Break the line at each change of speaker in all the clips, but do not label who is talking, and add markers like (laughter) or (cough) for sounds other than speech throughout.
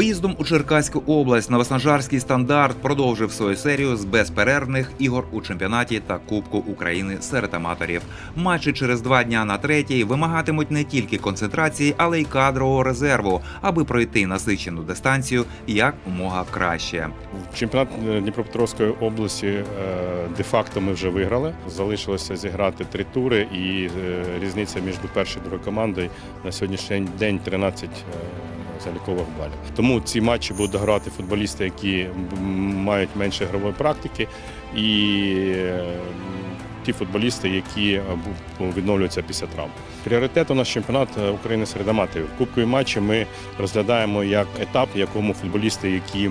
Виїздом у Черкаську область Новоснажарський стандарт продовжив свою серію з безперервних ігор у чемпіонаті та Кубку України серед аматорів. Матчі через два дня на третій вимагатимуть не тільки концентрації, але й кадрового резерву, аби пройти насичену дистанцію як умога краще.
Чемпіонат е, Дніпропетровської області е, де-факто ми вже виграли. Залишилося зіграти три тури, і е, різниця між першою і другою командою на сьогоднішній день 13 е, залікових балів. Тому ці матчі будуть грати футболісти, які мають менше ігрової практики, і ті футболісти, які е, відновлюються після травм. Пріоритет у нас чемпіонат України серед аматорів. Кубкові матчі ми розглядаємо як етап, якому футболісти, які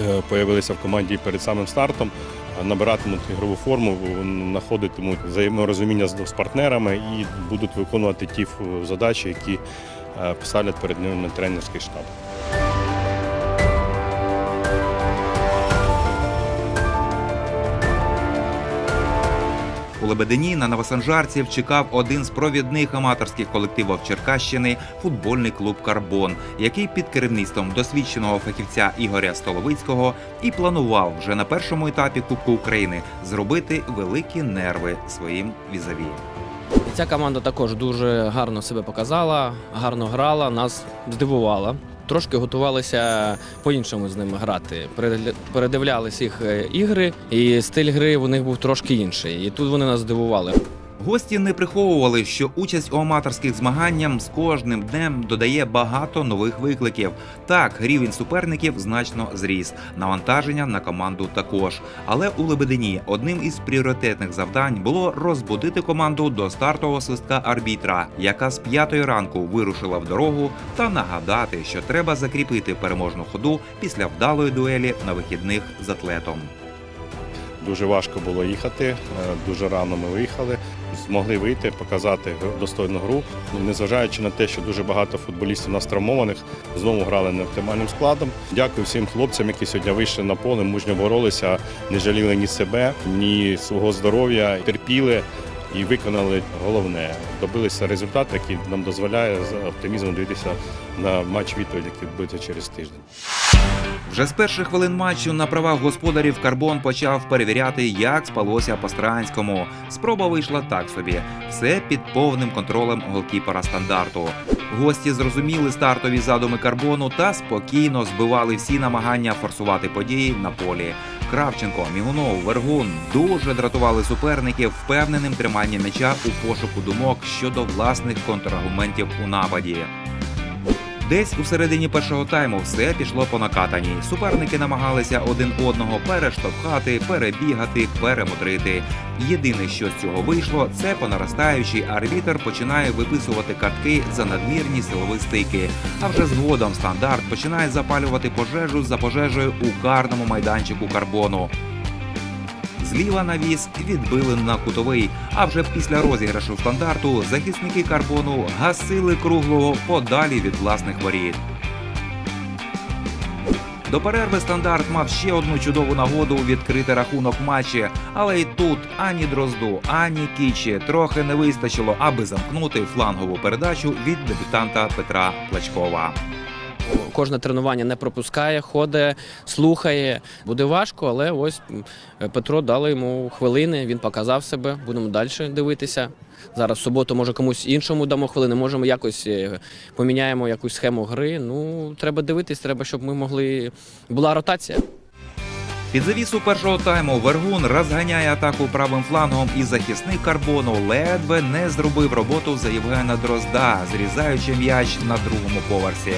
е, появилися в команді перед самим стартом, набиратимуть ігрову форму, знаходитимуть взаєморозуміння з партнерами і будуть виконувати ті задачі, які е, поставлять перед ними тренерський штаб.
У Лебедині на новосанжарців чекав один з провідних аматорських колективів Черкащини футбольний клуб Карбон, який під керівництвом досвідченого фахівця Ігоря Столовицького і планував вже на першому етапі Кубку України зробити великі нерви своїм візаві.
Ця команда також дуже гарно себе показала, гарно грала, нас здивувала. Трошки готувалися по-іншому з ними грати. Передивлялись їх е, ігри, і стиль гри у них був трошки інший. І тут вони нас здивували.
Гості не приховували, що участь у аматорських змаганнях з кожним днем додає багато нових викликів. Так, рівень суперників значно зріс, навантаження на команду також. Але у Лебедині одним із пріоритетних завдань було розбудити команду до стартового свистка арбітра, яка з п'ятої ранку вирушила в дорогу, та нагадати, що треба закріпити переможну ходу після вдалої дуелі на вихідних з атлетом.
Дуже важко було їхати, е, дуже рано ми виїхали. Змогли вийти, показати достойну гру. Ну, Незважаючи на те, що дуже багато футболістів у нас травмованих, знову грали не оптимальним складом. Дякую всім хлопцям, які сьогодні вийшли на поле, мужньо боролися, не жаліли ні себе, ні свого здоров'я, терпіли і виконали головне. Добилися результату, який нам дозволяє з оптимізмом дивитися на матч відповідь, який буде через тиждень.
Вже з перших хвилин матчу на правах господарів Карбон почав перевіряти, як спалося по Странському. Спроба вийшла так собі. Все під повним контролем голкіпера стандарту. Гості зрозуміли стартові задуми карбону та спокійно збивали всі намагання форсувати події на полі. Кравченко, Мігунов, Вергун дуже дратували суперників впевненим триманням м'яча у пошуку думок щодо власних контраргументів у нападі. Десь у середині першого тайму все пішло по накатаній. Суперники намагалися один одного перештовхати, перебігати, перемудрити. Єдине, що з цього вийшло, це по наростаючій арбітер починає виписувати картки за надмірні силові стики. А вже згодом стандарт починає запалювати пожежу за пожежею у карному майданчику карбону. Зліва навіс відбили на кутовий. А вже після розіграшу стандарту захисники карбону гасили круглого подалі від власних воріт. До перерви стандарт мав ще одну чудову нагоду відкрити рахунок матчі, але й тут ані дрозду, ані кічі трохи не вистачило, аби замкнути флангову передачу від дебютанта Петра Плачкова.
Кожне тренування не пропускає, ходить, слухає. Буде важко, але ось Петро дали йому хвилини. Він показав себе. Будемо далі дивитися. Зараз в суботу, може, комусь іншому дамо хвилини. Можемо якось е, поміняємо якусь схему гри. Ну треба дивитись, треба, щоб ми могли. Була ротація.
Під завісу першого тайму Вергун розганяє атаку правим флангом, і захисник карбону ледве не зробив роботу за Євгена Дрозда, зрізаючи м'яч на другому поверсі.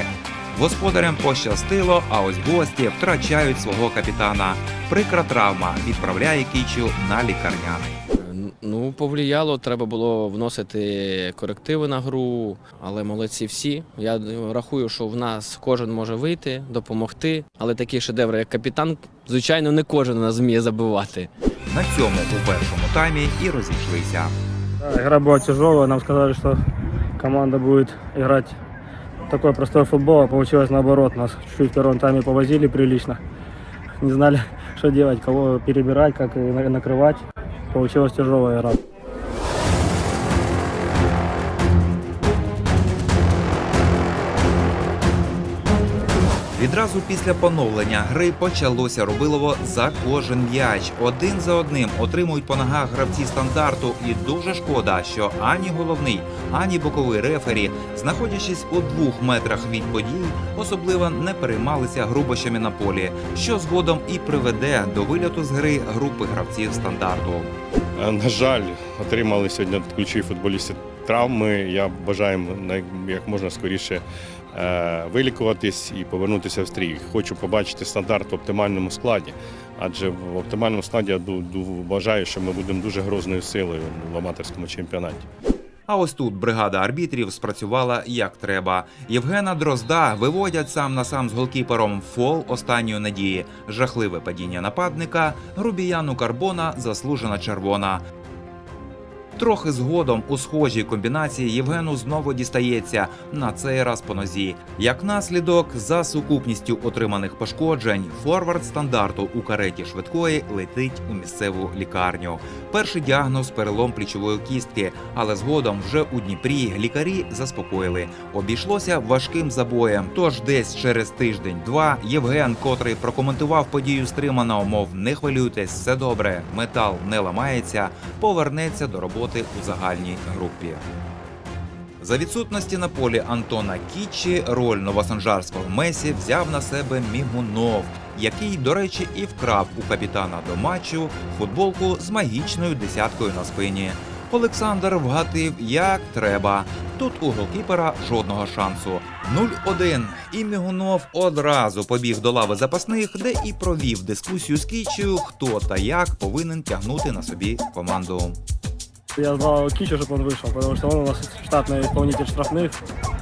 Господарям пощастило, а ось гості втрачають свого капітана. Прикра травма відправляє кічу на лікарняний.
Ну, повлияло, треба було вносити корективи на гру, але молодці всі. Я рахую, що в нас кожен може вийти, допомогти. Але такі шедеври, як капітан, звичайно, не кожен нас вміє забивати.
На цьому у першому таймі і розійшлися.
Да, игра была тяжелая, нам сказали, что команда будет играть такой простой футбол, а получилось наоборот. Нас чуть-чуть в первом тайме повозили прилично. Не знали, (laughs) что делать, кого перебирать, как накрывать. Получилась тяжелая игра.
Відразу після поновлення гри почалося робилово за кожен м'яч. Один за одним отримують по ногах гравці стандарту, і дуже шкода, що ані головний, ані боковий рефері, знаходячись у двох метрах від подій, особливо не переймалися грубощами на полі, що згодом і приведе до виляту з гри групи гравців стандарту.
Е, На жаль, отримали сьогодні ключові футболісти травми. Я бажаю як можна скоріше вилікуватись і повернутися в стрій. Хочу побачити стандарт в оптимальному складі, адже в оптимальному складі я вважаю, що ми будемо дуже грозною силою в аматорському чемпіонаті.
А ось тут бригада арбітрів спрацювала як треба. Євгена Дрозда виводять сам на сам з голкіпером фол останньої надії. Жахливе падіння нападника. Грубіяну Карбона заслужена червона. Трохи згодом у схожій комбінації Євгену знову дістається на цей раз по нозі. Як наслідок, за сукупністю отриманих пошкоджень, форвард стандарту у кареті швидкої летить у місцеву лікарню. Перший діагноз перелом плічової кістки, але згодом вже у Дніпрі лікарі заспокоїли. Обійшлося важким забоєм. Тож десь через тиждень-два Євген, котрий прокоментував подію стримано, мов не хвилюйтесь, все добре, метал не ламається, повернеться до роботи у загальній групі. За відсутності на полі Антона Кічі роль новосанжарського Месі взяв на себе Мігунов, який, до речі, і вкрав у капітана до матчу футболку з магічною десяткою на спині. Олександр вгатив як треба. Тут у голкіпера жодного шансу. 0-1. І Мігунов одразу побіг до лави запасних, де і провів дискусію з Кічею, хто та як повинен тягнути на собі команду.
Я звал Кичу, чтобы он вышел, потому что он у нас штатный исполнитель штрафных,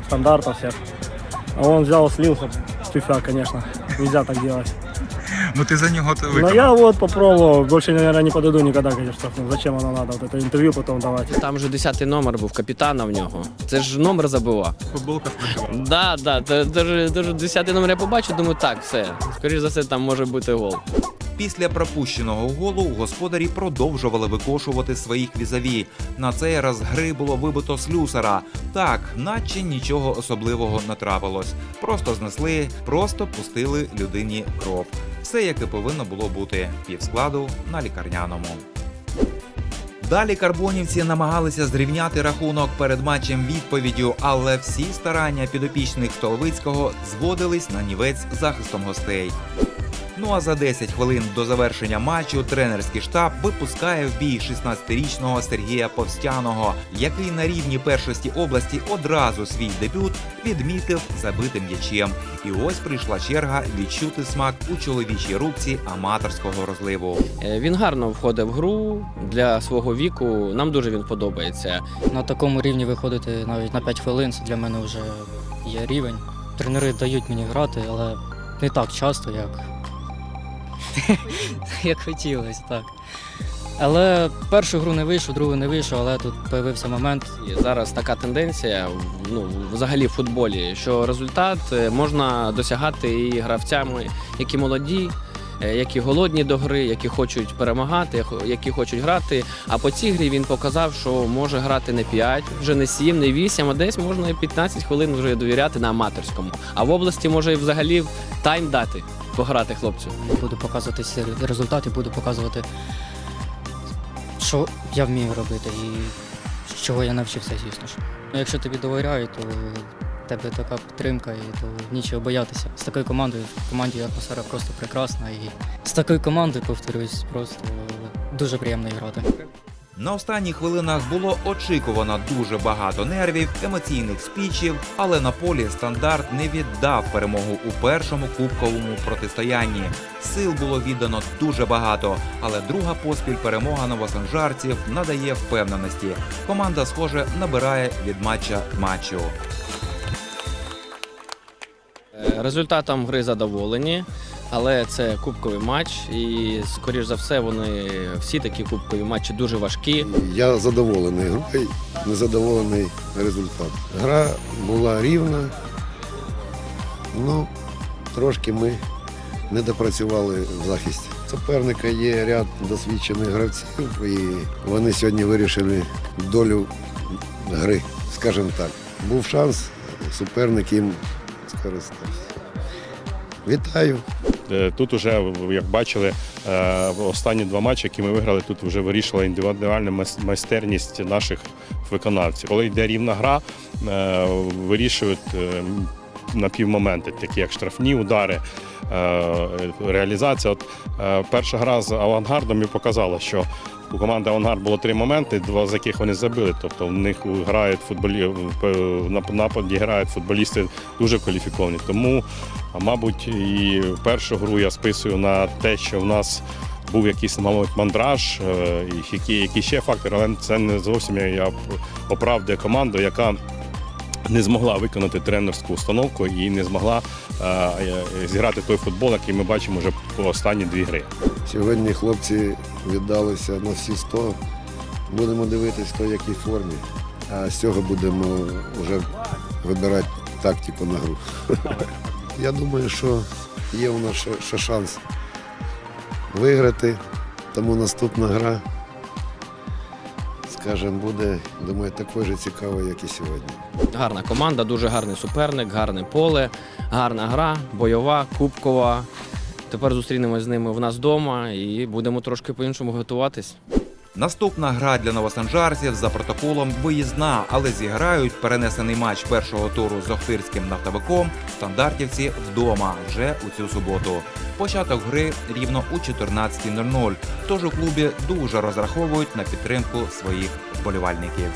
стандартов всех. А он взял, слился, тюфя, конечно. Нельзя так делать.
Ну ти за нього то
Но я вот попробовал, больше, наверное, не подойду никогда, конечно, штрафным. Зачем оно надо, вот это интервью потом давать.
Там же 10 номер був капітана в нього. Це ж номер забивав.
Футболка спрацювала.
Да, да, то- дуже, дуже 10 номер я побачив, думаю, так, все. Скоріше за все, там може бути гол.
Після пропущеного голу господарі продовжували викошувати своїх візаві. На цей раз гри було вибито слюсара. Так, наче нічого особливого не трапилось. Просто знесли, просто пустили людині кров. Все як і повинно було бути півскладу на лікарняному. Далі карбонівці намагалися зрівняти рахунок перед матчем відповіддю, але всі старання підопічних Столовицького зводились на нівець захистом гостей. Ну а за 10 хвилин до завершення матчу тренерський штаб випускає в бій 16-річного Сергія Повстяного, який на рівні першості області одразу свій дебют відмітив забитим м'ячем. І ось прийшла черга відчути смак у чоловічій рубці аматорського розливу.
Е, Він гарно входить в гру для свого віку. Нам дуже він подобається.
На такому рівні виходити навіть на 5 хвилин це для мене вже є рівень. Тренери дають мені грати, але не так часто, як, (laughs) як хотілося, так. Але першу гру не вийшов, другу не вийшов, але тут з'явився момент.
І зараз така тенденція ну, взагалі в футболі, що результат е, можна досягати і гравцями, які молоді, е, які голодні до гри, які хочуть перемагати, які хочуть грати. А по цій грі він показав, що може грати не 5, вже не 7, не 8, а десь можна і 15 хвилин вже довіряти на аматорському. А в області може взагалі тайм дати пограти хлопцю.
Буду показувати результати, буду показувати, що я вмію робити і з чого я навчився, звісно ж. Ну, Якщо тобі довіряють, то в тебе така підтримка, і то нічого боятися. З такою командою в команді атмосфера просто прекрасна. І з такою командою, повторюсь, просто дуже приємно грати.
На останніх хвилинах було очікувано дуже багато нервів, емоційних спічів, але на полі стандарт не віддав перемогу у першому кубковому протистоянні. Сил було віддано дуже багато, але друга поспіль перемога новосанжарців надає впевненості. Команда, схоже, набирає від матча матчу.
Результатом гри задоволені, але це кубковий матч, і скоріш за все, вони всі такі кубкові матчі дуже важкі.
Я задоволений грою, незадоволений результат. Гра була рівна, ну трошки ми не допрацювали в захисті. Суперника є ряд досвідчених гравців, і вони сьогодні вирішили долю гри, скажімо так. Був шанс, суперник їм скористався. Вітаю.
Е, Тут вже, як бачили, е, останні два матчі, які ми виграли, тут вже вирішила індивідуальна майстерність наших виконавців. Коли йде рівна гра, е, вирішують е, на півмоменти, такі як штрафні удари, е, реалізація. От е, перша гра з авангардом і показала, що у команди Авангард було три моменти, два з яких вони забили. Тобто в них грають футболі нападі грають футболісти дуже кваліфіковані. Тому, мабуть, і першу гру я списую на те, що в нас був якийсь, мабуть, мандраж, е, які ще фактори, але це не зовсім я- оправдую команду, яка не змогла виконати тренерську установку і не змогла е, е, зіграти той футбол, який ми бачимо вже по останні дві гри.
Сьогодні хлопці віддалися на всі 100. Будемо дивитись, хто в якій формі. А з цього будемо вже вибирати тактику на гру. (laughs) Я думаю, що є у нас ще шанс виграти. Тому наступна гра, скажімо, буде, думаю, такою же як і сьогодні.
Гарна команда, дуже гарний суперник, гарне поле, гарна гра, бойова, кубкова. Тепер зустрінемось з ними в нас вдома і будемо трошки по-іншому готуватись.
Наступна гра для новосанжарців за протоколом виїзна, але зіграють перенесений матч першого туру з Охтирським нафтовиком стандартівці вдома вже у цю суботу. Початок гри рівно у 14.00. Тож у клубі дуже розраховують на підтримку своїх вболівальників.